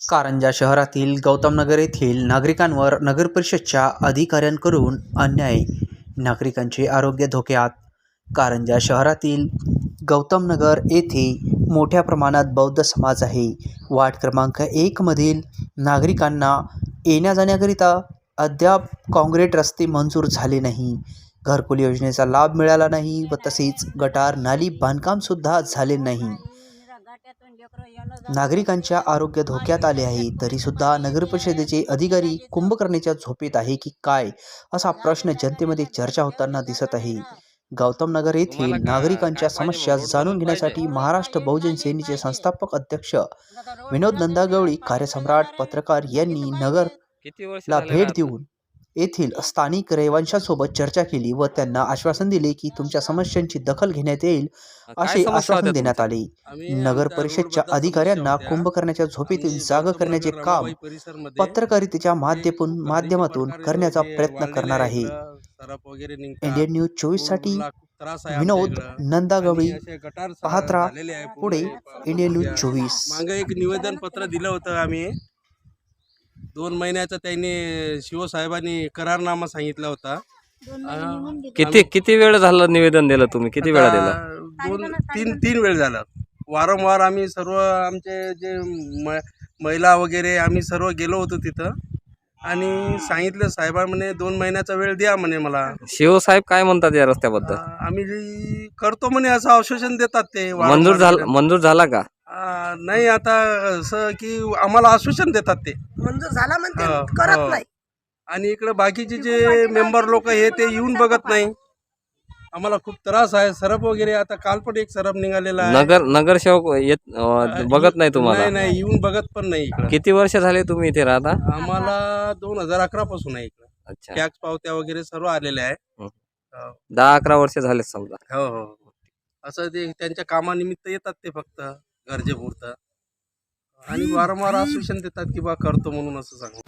कारंजा शहरातील गौतमनगर येथील नागरिकांवर नगरपरिषदच्या अधिकाऱ्यांकडून अन्याय नागरिकांचे आरोग्य धोक्यात. कारंजा शहरातील गौतमनगर येथे मोठ्या प्रमाणात बौद्ध समाज आहे. वार्ड क्रमांक एकमधील नागरिकांना येण्या जाण्याकरिता अद्याप काँक्रीट रस्ते मंजूर झाले नाही. घरकुल योजनेचा लाभ मिळाला नाही व तसेच गटार नाली बांधकामसुद्धा झाले नाही. नागरिकांच्या आरोग्य धोक्यात आले आहे तरीसुद्धा नगरपरिषदेचे अधिकारी कुंभकर्णीच्या झोपेत आहे की काय असा प्रश्न जनतेमध्ये चर्चा होताना दिसत आहे. गौतम नगर येथील नागरिकांच्या समस्या जाणून घेण्यासाठी महाराष्ट्र बहुजन सेनेचे संस्थापक अध्यक्ष विनोद नंदागवळी कार्यसम्राट पत्रकार यांनी वर्ष झाले भेट? देऊन येथील स्थानिक रहिवाशांसोबत चर्चा केली व त्यांना आश्वासन दिले की तुमच्या समस्यांची दखल घेण्यात येईल असे आश्वासन देण्यात? आले नगर परिषदच्या अधिकाऱ्यांना. कुंभकर्णाच्या झोपेतून आणि जाग करण्याचे काम पत्रकारितेच्या माध्यमातून माध्यमातून करण्याचा प्रयत्न करणार आहे. इंडियन न्यूज चोवीससाठी विनोद. नंदागवळी आणि असे गटार सा- पाहत राहा झालेले आहे पूर्ण. पुढे इंडियन न्यूज चोवीस मागे एक निवेदन पत्र दिलं होतं आम्ही दोन महिन्याचा त्यांनी शिवसाहेबांनी करारनामा सांगितला होता. किती किती वेळ झालं निवेदन दिलं तुम्ही? किती वेळा आता दिलं? दोन तीन तीन वेळ झाला. वारंवार आम्ही सर्व आमचे जे म- महिला वगैरे आम्ही सर्व गेलो होतो तिथं. आणि सांगितलं साहेबा म्हणे दोन महिन्याचा वेळ द्या म्हणे मला. शिवसाहेब काय म्हणतात या रस्त्याबद्दल? आम्ही जी करतो म्हणे असं आश्वासन देतात ते वारंवार मंजूर झालं. मंजूर झाला का? नाही आता असं की आम्हाला आश्वासन देतात ते. मंजूर झाला म्हणते हो, करत हो. नाही. आणि इकडे बाकीचे जे मेंबर लोक हे ते येऊन बघत नाही. आम्हाला खूप त्रास आहे सरप वगैरे आता काल पण एक सरप निघालेला आहे. नगर नगरसेवक येत अं, बघत नाही तुम्हाला? नाही नाही येऊन बघत पण नाही इकडे. किती वर्ष झाले तुम्ही इथे राहता? आम्हाला दोन हजार अकरा पासून आहे इकडे. अच्छा. टॅक्स पावत्या वगैरे सर्व आलेल्या आहे. हं. हो दहा अकरा वर्ष झाले समजा. हो हो. असं ते त्यांच्या कामानिमित्त येतात ते फक्त. गरजेपुरतं आणि वारंवार आश्वासन देतात की बा करतो म्हणून असं सांग